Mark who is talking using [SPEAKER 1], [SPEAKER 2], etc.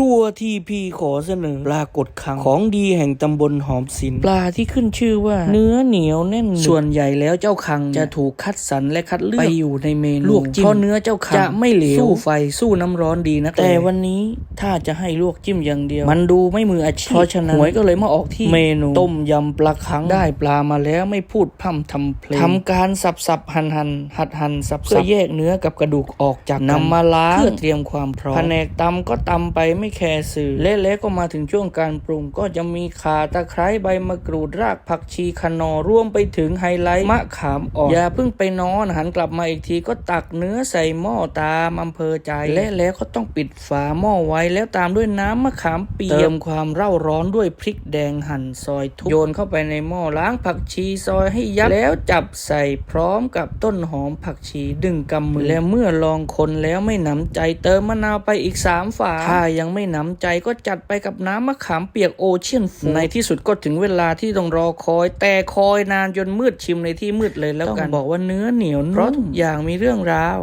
[SPEAKER 1] รัวทีพีขอเสนอปลากดคังของดีแห่งตำบลหอมสินปลาที่ขึ้นชื่อว่า เนื้อเหนียวแน่นหนึบส่วนใหญ่แล้วเจ้าคังจะถูกคัดสรรและคัดเลือกไปอยู่ในเมนูลวกจิ้มเพราะเนื้อเจ้าคังจะไม่เหลวสู้ไฟสู้น้ำร้อนดีนะแต่วันนี้ถ้าจะให้ลวกจิ้มอย่างเดียว มันดูไม่มืออาชีพเพราะฉะนั้นหวยก็เลยมาออกที่เมนูต้มยำปลาคังได้ปลามาแล้วไม่พูดพร่ำทำเพลงทำการสับสับหันหันหัดหันสับเพื่อแยกเนื้อกับกระดูกออกจากนำมาล้างเพื่อเตรียมความพร้อมแผนกตำก็ตำไปไม่แคร์สื่อเละๆก็มาถึงช่วงการปรุง ก็จะมีข่าตะไคร้ใบมะกรูดรากผักชีคนอรวมไปถึงไฮไลท์มะขามอ่อนอย่าเพิ่งไปนอนหันกลับมาอีกทีก็ตักเนื้อใส่หม้อตามอำเภอใจ และแล้วก็ต้องปิดฝาหม้อไว้แล้วตามด้วยน้ำมะขามเปียกเติมความเร่าร้อนด้วยพริกแดงหั่นซอยทุบโยนเข้าไปในหม้อล้างผักชีซอยให้ยับแล้วจับใส่พร้อมกับต้นหอมผักชีดึงกำมือและเมื่อลองคนแล้วไม่หนำใจเติมมะนาวไปอีกสามฝาถ้ายังไม่หนำใจก็จัดไปกับน้ำมะขามเปียกโอเชียนฟูในที่สุดก็ถึงเวลาที่ต้องรอคอย แต่คอยนานจนมืดชิมในที่มืดเลยแล้วกันต้องบอกว่าเนื้อเหนียวนุ่มเพราะทุกอย่างมีเรื่องราว